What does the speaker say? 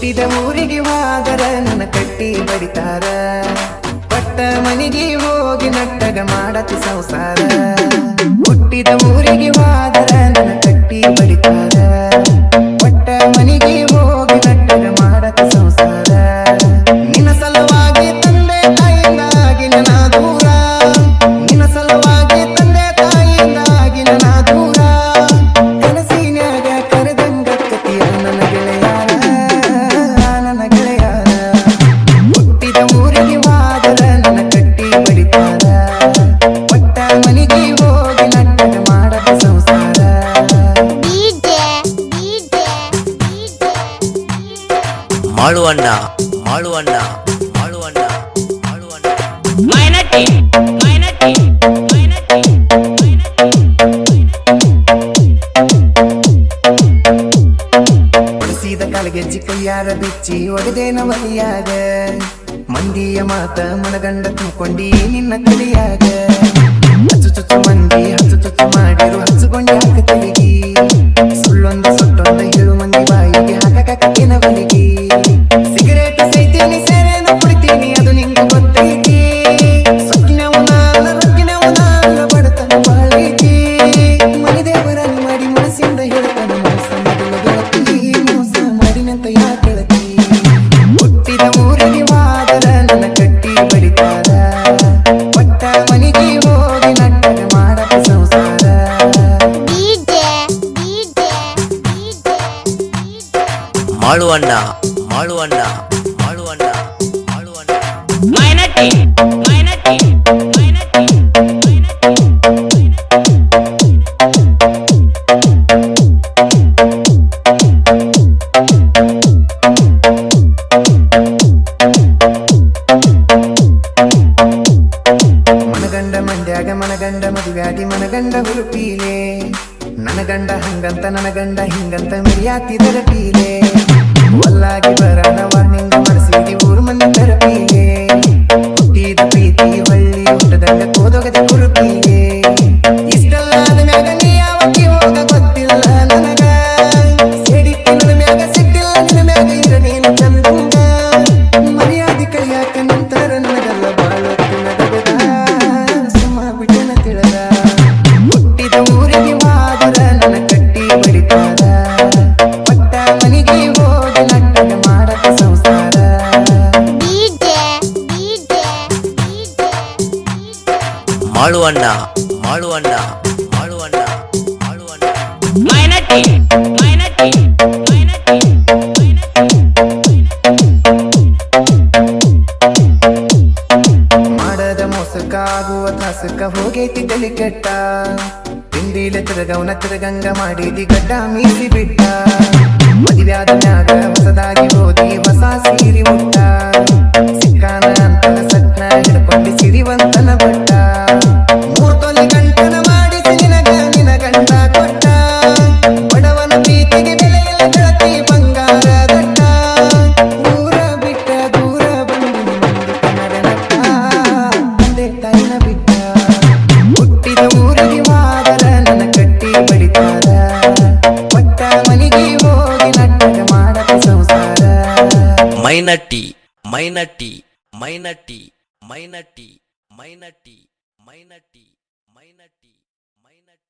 ಹುಟ್ಟಿದ ಊರಿಗೆ ವಾದರ ನನ್ನ ಕಟ್ಟಿ ಬಡಿತಾರ. ಪಟ್ಟ ಮನೆಗೆ ಹೋಗಿ ನಟ್ಟಗ ಮಾಡತಿ ಸಂಸಾರ. ಹುಟ್ಟಿದ ಊರಿಗೆ ವಾದರ ನನ್ನ ಕಟ್ಟಿ ಬಡಿತಾರ. ಮಾಳುವಣ್ಣ ಮಾಳುವಣ್ಣ ಮಾಳುವಣ್ಣ ಮಾಳುವಣ್ಣ ಮೈನಟ್ಟಿ ಮೈನಟ್ಟಿ ಮೈನಟ್ಟಿ ಬಳಸಿದ ಕಾಲಗೆಜ್ಜಿ ಕೈಯಾರ ಬಿಚ್ಚಿ ಒಡೆದೇನ ಒಲಿಯಾಗ ಮಂದಿಯ ಮಾತ ಮನಗಂಡ ತುಂಬಿಕೊಂಡಿ ನಿನ್ನ ತಲೆಯಾಗ ಹಚ್ಚು ಚುಚ್ಚು ಮಂದಿ ಹಚ್ಚು ಚುಚ್ಚು ಮಾಡಿರು ಹಚ್ಚುಕೊಂಡಿ ಮಾಳುವಣ್ಣ ಮಾಳುವಣ್ಣ ಮಾಳುವಣ್ಣ ಮಾಳುವಣ್ಣ ಮೈನಟ್ಟಿ ಮೈನಟ್ಟಿ ಮೈನಟ್ಟಿ ಮನಗಂಡ ಮಂಡ್ಯಾಗ ಮನಗಂಡ ಮದುವ್ಯಾಗಿ ಮನಗಂಡ ಹುರುಪೀಲೆ ನನ್ನ ಗಂಡ ಹಂಗಂತ ನನ್ನ ಗಂಡ ಹಿಂಗಂತ ಮಿರಿಯಾತಿದರ ಪೀಲೆ ಒಲ್ಲಾಗಿ ಬರಣ ವಾರ್ನಿಂಗ್ ಮಾಡಿಸಿದಿ ಊರು ಮಂದಿ ತರಪೀಲೆ ಹುಟ್ಟಿದ ಪ್ರೀತಿ ಹೊಳ್ಳಿ ಹುಟ್ಟದಂಗ ಕೋದೊಗದ ಕುರುಪೀಲೆ ಇಷ್ಟಲ್ಲಾದ ಮ್ಯಾಗ ನೀ ಯಾವತ್ತಿ ಹೋಗ ಗೊತ್ತಿಲ್ಲ ನನಗ. ಸೇಡಿಟ್ಟಿ ನನ್ನ ಮ್ಯಾಗ ಸಿಟ್ಟಿಲ್ಲ, ನಿನ್ನ ಮ್ಯಾಗ ಇರ ನೀನು ಚಂದಂಗ ಮರ್ಯಾದೆ ಕೈಯಾಕ ನಂತರ ನನಗಲ್ಲ ಬಾಳೊತ್ತು ಮಾಳುವಣ್ಣ ಮಾಳುವಣ್ಣ ಮಾಳುವಣ್ಣ ಮಾಳುವಣ್ಣ. ಮೈನಟ್ಟಿ ಮೈನಟ್ಟಿ ಮಾಡದ ಮೋಸಕ್ಕಾಗುವ ತ್ರಾಸಕ್ಕ ಹೋಗೈತಿ ತಲೆ ಕೆಟ್ಟ ತಿಂದಿಲೆ ತಿರುಗವನ ತಿರುಗಂಗ ಮಾಡಿದಿ ಗಡ್ಡ ಮೀಸಿ ಬಿಟ್ಟ ಮದುವ್ಯಾದ ಮ್ಯಾಗ ಹೊಸದಾಗಿ ಹೋದಿ ಹೊಸ ಸೀರಿ ಮುಟ್ಟ మైనటి మైనటి మైనటి మైనటి మైనటి మైనటి మైనటి మైనటి